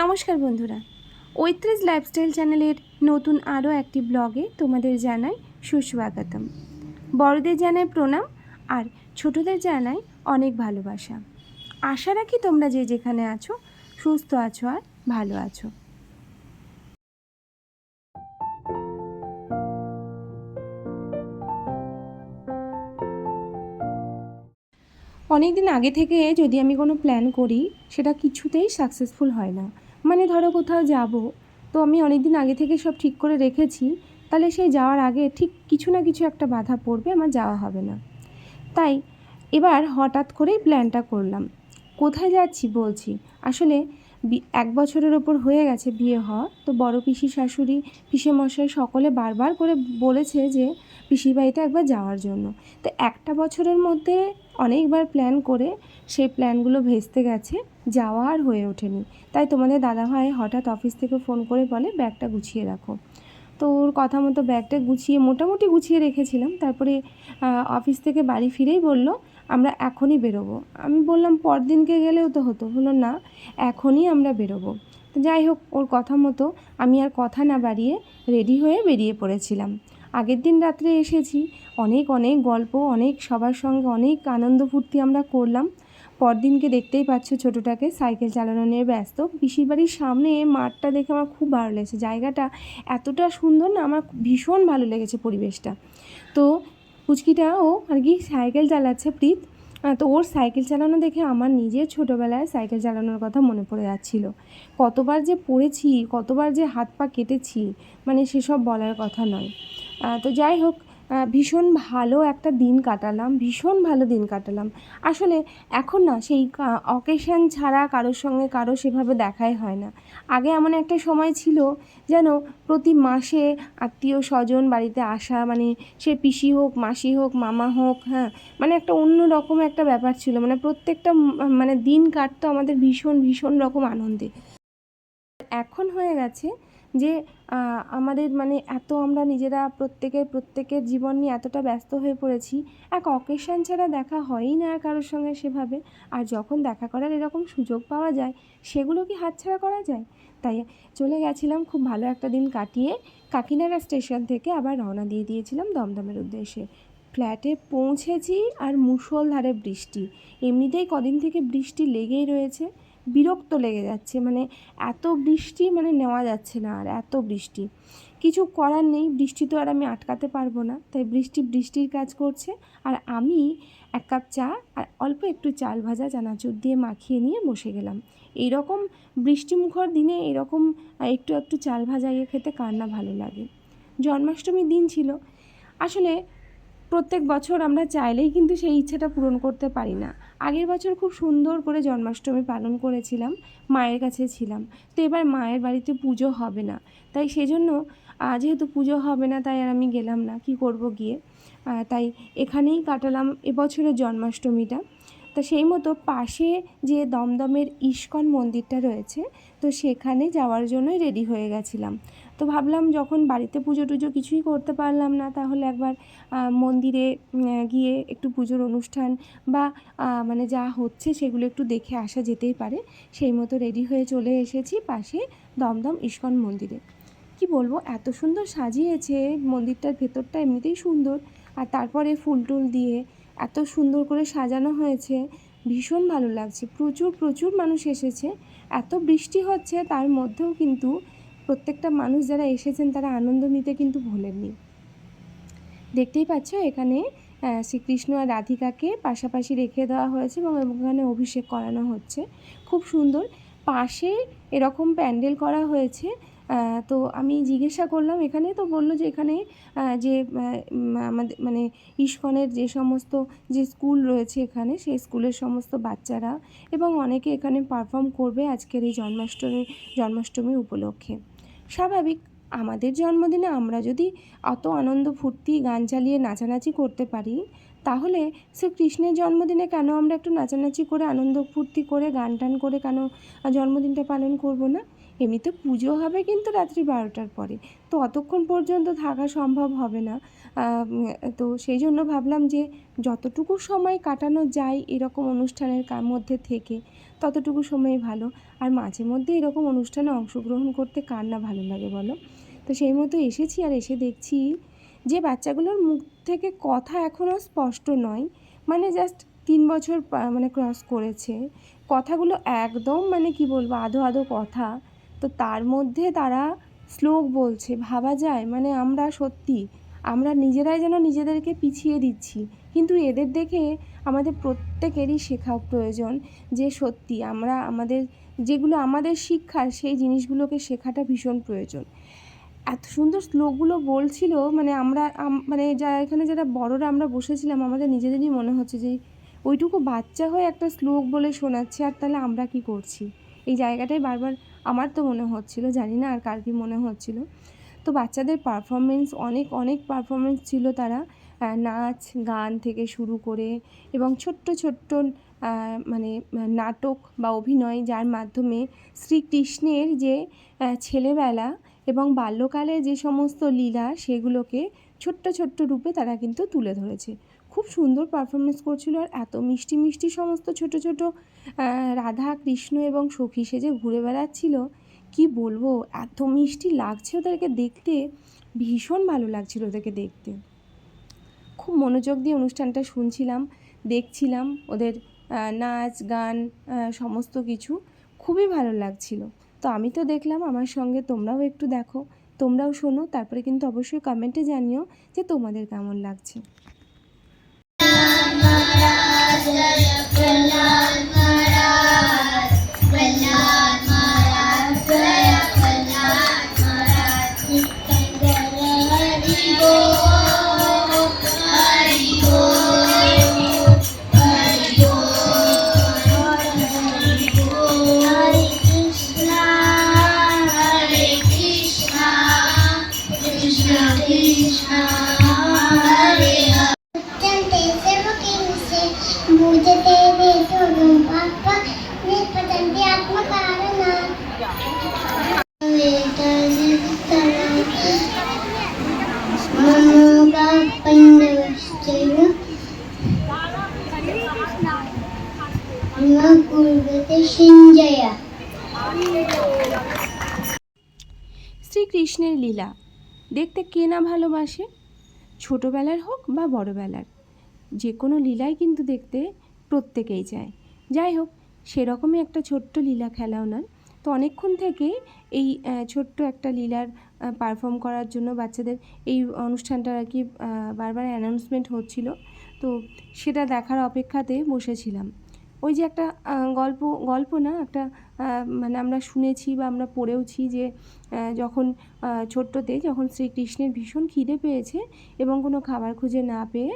নমস্কার বন্ধুরা। ঐত্রিশ লাইফস্টাইল চ্যানেলের নতুন আরও একটি ব্লগে তোমাদের জানাই সুস্বাগতম। বড়দের জানাই প্রণাম আর ছোটদের জানাই অনেক ভালোবাসা। আশা রাখি তোমরা যে যেখানে আছো, সুস্থ আছো আর ভালো আছো। অনেক দিন আগে থেকে যদি আমি কোনো প্ল্যান করি, সেটা কিছুতেই সাকসেসফুল হয় না। মানে ধরো কোথাও যাব, তো আমি অনেক দিন আগে থেকে সব ঠিক করে রেখেছি, তাহলে সেই যাওয়ার আগে ঠিক কিছু না কিছু একটা বাধা পড়বে, আমার যাওয়া হবে না। তাই এবার হঠাৎ করেই প্ল্যানটা করলাম। কোথায় যাচ্ছি বলছি? আসলে এক বছরের ওপর হয়ে গেছে বিয়ে হওয়া, তো বড় পিসি শাশুড়ি পিসে মশাই সকলে বারবার করে বলেছে যে, পিসির বাড়িতে একবার যাওয়ার জন্য। তো একটা বছরের মধ্যে অনেকবার প্ল্যান করে সেই প্ল্যানগুলো ভেস্তে গেছে। যাওয়া আর হয়ে ওঠেনি। তাই তোমাদের দাদাভাই হঠাৎ অফিস থেকে ফোন করে বলে, ব্যাগটা গুছিয়ে রাখো। তো ওর কথা মতো ব্যাগটা গুছিয়ে মোটামুটি গুছিয়ে রেখেছিলাম। তারপরে অফিস থেকে বাড়ি ফিরেই বলল, আমরা এখনই বেরোবো। আমি বললাম, পরদিনকে গেলেও তো হতো। হলো না, এখনই আমরা বেরোবো। তো যাই হোক, ওর কথা মতো আমি আর কথা না বাড়িয়ে রেডি হয়ে বেরিয়ে পড়েছিলাম। আগের দিন রাত্রে এসেছি। অনেক অনেক গল্প, অনেক সবার সঙ্গে অনেক আনন্দ ফুর্তি আমরা করলাম। পরদিনকে দেখতেই পাচ্ছ ছোটোটাকে সাইকেল চালানো নিয়ে ব্যস্ত। পিসির বাড়ির সামনে মাঠটা দেখে আমার খুব ভালো লেগেছে। জায়গাটা এতটা সুন্দর না, আমার ভীষণ ভালো লেগেছে পরিবেশটা। তো পুচকিটা ও আর কি সাইকেল চালাচ্ছে প্রীত। তো ওর সাইকেল চালানো দেখে আমার নিজের ছোটোবেলায় সাইকেল চালানোর কথা মনে পড়ে যাচ্ছিল। কতবার যে পড়েছি, কতবার যে হাত পা কেটেছি মানে সেসব বলার কথা নয়। তো যাই হোক ভীষণ ভালো একটা দিন কাটালাম, ভীষণ ভালো দিন কাটালাম। আসলে এখন না সেই অকেশন ছাড়া কারোর সঙ্গে কারও সেভাবে দেখাই হয় না। আগে এমন একটা সময় ছিল যেন প্রতি মাসে আত্মীয় স্বজন বাড়িতে আসা মানে সে পিসি হোক, মাসি হোক, মামা হোক হ্যাঁ মানে একটা অন্য রকম একটা ব্যাপার ছিল। মানে প্রত্যেকটা মানে দিন কাটতো আমাদের ভীষণ ভীষণ রকম আনন্দে। এখন হয়ে গেছে যে আমাদের মানে এত আমরা নিজেরা প্রত্যেকের প্রত্যেকের জীবন নিয়ে এতটা ব্যস্ত হয়ে পড়েছি, এক অকেশন ছাড়া দেখা হয়ই না আর কারোর সঙ্গে সেভাবে। আর যখন দেখা করার এরকম সুযোগ পাওয়া যায়, সেগুলো কি হাতছাড়া করা যায়? তাই চলে গেছিলাম, খুব ভালো একটা দিন কাটিয়ে কাকিনাড়া স্টেশন থেকে আবার রওনা দিয়ে দিয়েছিলাম দমদমের উদ্দেশ্যে। ফ্ল্যাটে পৌঁছেছি আর মুষলধারে বৃষ্টি। এমনিতেই কদিন থেকে বৃষ্টি লেগেই রয়েছে। বিরক্ত লেগে যাচ্ছে মানে এত বৃষ্টি মানে নেওয়া যাচ্ছে না আর, এত বৃষ্টি। কিছু করার নেই, বৃষ্টি তো আর আমি আটকাতে পারব না, তাই বৃষ্টি বৃষ্টির কাজ করছে। আর আমি এক কাপ চা আর অল্প একটু চাল ভাজা, চানাচুর দিয়ে মাখিয়ে নিয়ে বসে গেলাম। এই রকম বৃষ্টিমুখর দিনে এরকম একটু একটু চাল ভাজা ইয়ে খেতে কার না ভালো লাগে। জন্মাষ্টমীর দিন ছিল। আসলে প্রত্যেক বছর আমরা চাইলেই কিন্তু সেই ইচ্ছাটা পূরণ করতে পারি না। আগের বছর খুব সুন্দর করে জন্মাষ্টমী পালন করেছিলাম, মায়ের কাছে ছিলাম। তো এবার মায়ের বাড়িতে পুজো হবে না। তাই সেজন্য যেহেতু পুজো হবে না, তাই আর আমি গেলাম না। কি করব গিয়ে? তাই এখানেই কাটালাম এবছরের জন্মাষ্টমীটা। তো সেই মতো পাশে যে দমদমের ইস্কন মন্দিরটা রয়েছে, তো সেখানে যাওয়ার জন্যই রেডি হয়ে গেছিলাম। তো ভাবলাম যখন বাড়িতে পুজো টুজো কিছুই করতে পারলাম না, তাহলে একবার মন্দিরে গিয়ে একটু পুজোর অনুষ্ঠান বা মানে যা হচ্ছে সেগুলো একটু দেখে আসা যেতেই পারে। সেই মতো রেডি হয়ে চলে এসেছি পাশে দমদম ইস্কন মন্দিরে। কি বলব, এত সুন্দর সাজিয়েছে, মন্দিরটার ভেতরটা এমনিতেই সুন্দর। আর তারপরে ফুল টুল দিয়ে এত সুন্দর করে সাজানো হয়েছে, ভীষণ ভালো লাগছে। প্রচুর প্রচুর মানুষ এসেছে। এত বৃষ্টি হচ্ছে, তার মধ্যেও কিন্তু প্রত্যেকটা মানুষ যারা এসেছেন, তারা আনন্দ নিতে কিন্তু ভোলেননি। দেখতেই পাচ্ছ, এখানে শ্রীকৃষ্ণ আর রাধিকাকে পাশাপাশি রেখে দেওয়া হয়েছে এবং এখানে অভিষেক করানো হচ্ছে। খুব সুন্দর। পাশে এরকম প্যান্ডেল করা হয়েছে। তো আমি জিজ্ঞাসা করলাম এখানে, তো বলল যে এখানে যে আমাদের মানে ইস্কনের যে সমস্ত যে স্কুল রয়েছে এখানে, সেই স্কুলের সমস্ত বাচ্চারা এবং অনেকে এখানে পারফর্ম করবে আজকের এই জন্মাষ্টমী জন্মাষ্টমী উপলক্ষে। স্বাভাবিক। আমাদের জন্মদিনে আমরা যদি অত আনন্দ, ফুর্তি, গান চালিয়ে নাচানাচি করতে পারি, তাহলে সে কৃষ্ণের জন্মদিনে কেন আমরা একটু নাচানাচি করে, আনন্দ, ফুর্তি করে, গান টান করে কেন জন্মদিনটা পালন করব না? এমনিতে পুজো হবে কিন্তু রাত্রি বারোটার পরে। তো অতক্ষণ পর্যন্ত থাকা সম্ভব হবে না। তো সেই জন্য ভাবলাম যে যতটুকু সময় কাটানো যায় এরকম অনুষ্ঠানের মধ্যে থেকে ততটুকু সময় ভালো। আর মাঝে মধ্যে এরকম অনুষ্ঠানে অংশগ্রহণ করতে কার না ভালো লাগে বলো? তো সেই মতো এসেছি আর এসে দেখছি যে বাচ্চাগুলোর মুখ থেকে কথা এখনও স্পষ্ট নয়। মানে জাস্ট তিন বছর মানে ক্রস করেছে। কথাগুলো একদম মানে কি বলব, আধো আধো কথা। তো তার মধ্যে তারা শ্লোক বলছে, ভাবা যায়। মানে আমরা সত্যি আমরা নিজেরাই যেন নিজেদেরকে পিছিয়ে দিচ্ছি। কিন্তু এদের দেখে আমাদের প্রত্যেকেরই শেখা প্রয়োজন যে সত্যি আমরা আমাদের, যেগুলো আমাদের শিক্ষার সেই জিনিসগুলোকে শেখাটা ভীষণ প্রয়োজন। এত সুন্দর শ্লোকগুলো বলছিল মানে আমরা মানে যারা এখানে যারা বড়রা আমরা বসেছিলাম, আমাদের নিজেদেরই মনে হচ্ছে যে ওইটুকু বাচ্চা হয়ে একটা শ্লোক বলে শোনাচ্ছে, আর তাহলে আমরা কি করছি? এই জায়গাটাই বারবার আমার তো মনে হচ্ছিল, জানি না আর কার কী মনে হচ্ছিল। তো বাচ্চাদের পারফরমেন্স অনেক অনেক পারফরমেন্স ছিল তারা। নাচ, গান থেকে শুরু করে এবং ছোট্ট ছোট্ট মানে নাটক বা অভিনয় যার মাধ্যমে শ্রীকৃষ্ণের যে ছেলেবেলা এবং বাল্যকালে যে সমস্ত লীলা সেগুলোকে ছোট্ট ছোট্ট রূপে তারা কিন্তু তুলে ধরেছে। খুব সুন্দর পারফরমেন্স করছিল আর এত মিষ্টি মিষ্টি সমস্ত ছোট ছোট রাধা, কৃষ্ণ এবং সখী সেজে ঘুরে বেড়াচ্ছিল। কি বলব এত মিষ্টি লাগছে ওদেরকে দেখতে ভীষণ ভালো লাগছিল ওদেরকে দেখতে খুব মনোযোগ দিয়ে অনুষ্ঠানটা শুনছিলাম দেখছিলাম ওদের নাচ গান সমস্ত কিছু খুবই ভালো লাগছিল তো আমি তো দেখলাম আমার সঙ্গে তোমরাও একটু দেখো তোমরাও শোনো তারপরে কিন্তু অবশ্যই কমেন্টে জানিও যে তোমাদের কেমন লাগছে লীলা দেখতে কে না ভালোবাসে? ছোটোবেলার হোক বা বড়বেলার যে কোনো লীলাই কিন্তু দেখতে প্রত্যেকেই চায়। যাই হোক, সেরকমই একটা ছোট্ট লীলা খেলা ওনার। তো অনেকক্ষণ থেকে এই ছোট্ট একটা লীলার পারফর্ম করার জন্য বাচ্চাদের এই অনুষ্ঠানটার আর কি বারবার অ্যানাউন্সমেন্ট হচ্ছিল। তো সেটা দেখার অপেক্ষাতে বসেছিলাম। ওই যে একটা গল্প গল্প না, একটা মানে আমরা শুনেছি বা আমরা পড়েওছি যে যখন ছোট্টতে যখন শ্রীকৃষ্ণের ভীষণ খিদে পেয়েছে এবং কোনো খাবার খুঁজে না পেয়ে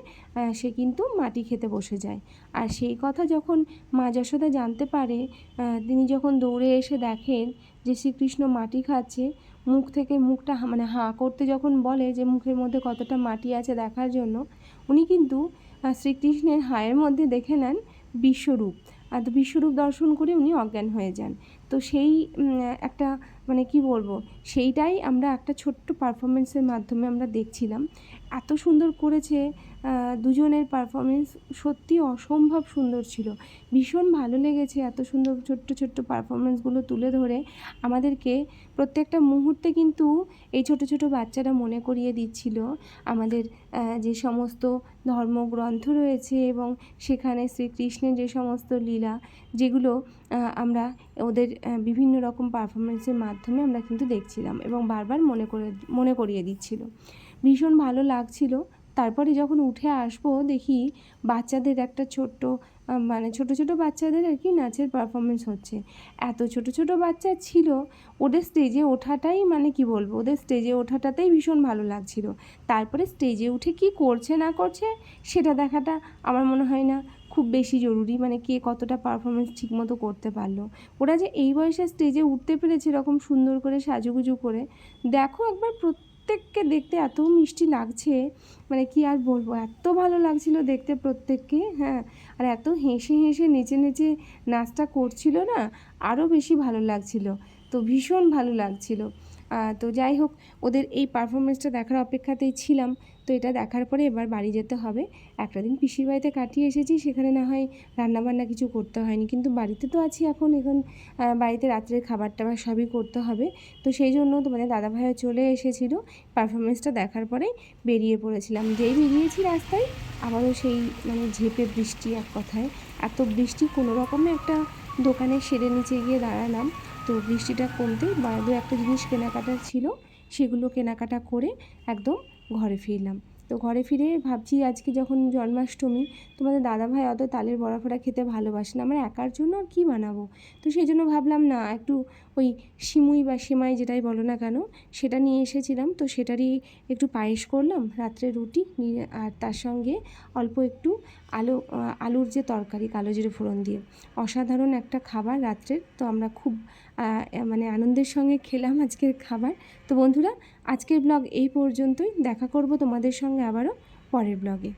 সে কিন্তু মাটি খেতে বসে যায়। আর সেই কথা যখন মা যশোদা জানতে পারে তিনি যখন দৌড়ে এসে দেখেন যে শ্রীকৃষ্ণ মাটি খাচ্ছে, মুখ থেকে মুখটা মানে হাঁ করতে যখন বলে যে মুখের মধ্যে কতটা মাটি আছে দেখার জন্য, উনি কিন্তু শ্রীকৃষ্ণের হায়ের মধ্যে দেখে নেন বিশ্বরূপ। আর বিশ্বরূপ দর্শন করে উনি অজ্ঞান হয়ে যান। তো সেই একটা মানে কি বলব, সেইটাই আমরা একটা ছোট্ট পারফরমেন্সের মাধ্যমে আমরা দেখছিলাম। এত সুন্দর করেছে দুজনের পারফরমেন্স সত্যি অসম্ভব সুন্দর ছিল। ভীষণ ভালো লেগেছে এত সুন্দর ছোট্ট ছোট্ট পারফরমেন্সগুলো তুলে ধরে। আমাদেরকে প্রত্যেকটা মুহূর্তে কিন্তু এই ছোট ছোট বাচ্চারা মনে করিয়ে দিচ্ছিল। আমাদের যে সমস্ত ধর্মগ্রন্থ রয়েছে এবং সেখানে শ্রীকৃষ্ণের যে সমস্ত লীলা, যেগুলো আমরা ওদের বিভিন্ন রকম পারফরমেন্সের মাধ্যমে আমরা কিন্তু দেখছিলাম এবং বারবার মনে করে, মনে করিয়ে দিচ্ছিল। ভীষণ ভালো লাগছিল। তারপরে যখন উঠে আসব, দেখি বাচ্চাদের একটা ছোট্ট মানে ছোট ছোট বাচ্চাদের আর কি নাচের পারফরমেন্স হচ্ছে। এত ছোট ছোট বাচ্চা ছিল, ওদের স্টেজে ওঠাটাই মানে কি বলব, ওদের স্টেজে ওঠাটাতেই ভীষণ ভালো লাগছিল। তারপরে স্টেজে উঠে কি করছে না করছে, সেটা দেখাটা আমার মনে হয় না খুব বেশি জরুরি মানে কে কতটা পারফরমেন্স ঠিকমতো করতে পারল। ওরা যে এই বয়সে স্টেজে উঠতে পেরেছে এরকম সুন্দর করে সাজুগুজু করে, দেখো একবার প্রত্যেককে দেখতে এত মিষ্টি লাগছে মানে কি আর বলব? এত ভালো লাগছিল দেখতে প্রত্যেককে হ্যাঁ। আর এত হেসে হেসে, নেচে নেচে নাচটা করছিল না আরও বেশি ভালো লাগছিল। তো ভীষণ ভালো লাগছিল। তো যাই হোক, ওদের এই পারফরমেন্সটা দেখার অপেক্ষাতেই ছিলাম। তো এটা দেখার পরে এবার বাড়ি যেতে হবে। একটা দিন পিসির বাড়িতে কাটিয়ে এসেছি, সেখানে না হয় রান্নাবান্না কিছু করতে হয়নি। কিন্তু বাড়িতে তো আছি এখন এখন বাড়িতে রাত্রের খাবার টাবার সবই করতে হবে। তো সেই জন্য তোমাদের দাদাভাইও চলে এসেছিল। পারফরমেন্সটা দেখার পরেই বেরিয়ে পড়েছিলাম। যেই বেরিয়েছি রাস্তায়, আবারও সেই মানে ঝেপে বৃষ্টি এক কথায়। এত বৃষ্টি, কোনো রকমে একটা দোকানে সেরে নিচে গিয়ে দাঁড়ালাম। তো বৃষ্টিটা কমতে দু একটা জিনিস কেনাকাটা ছিল, সেগুলো কেনাকাটা করে একদম ঘরে ফিরলাম। তো ঘরে ফিরে ভাবছি আজকে যখন জন্মাষ্টমী, তোমাদের দাদাভাই অত তালের বড়া ফড়া খেতে ভালোবাসে না আমার একার জন্য আর কী বানাবো? তো সেই জন্য ভাবলাম, না, একটু ওই সিমুই বা সিমাই যেটাই বলো না কেন, সেটা নিয়ে এসেছিলাম। তো সেটারই একটু পায়েস করলাম, রাত্রে রুটি আর তার সঙ্গে অল্প একটু আলু আলুর যে তরকারি, কালো জিরে ফোড়ন দিয়ে। অসাধারণ একটা খাবার রাত্রের। তো আমরা খুব মানে আনন্দের সঙ্গে খেলাম আজকের খাবার। তো বন্ধুরা, আজকের ব্লগ এই পর্যন্তই। দেখা করব তোমাদের সঙ্গে আবারও পরের ব্লগে।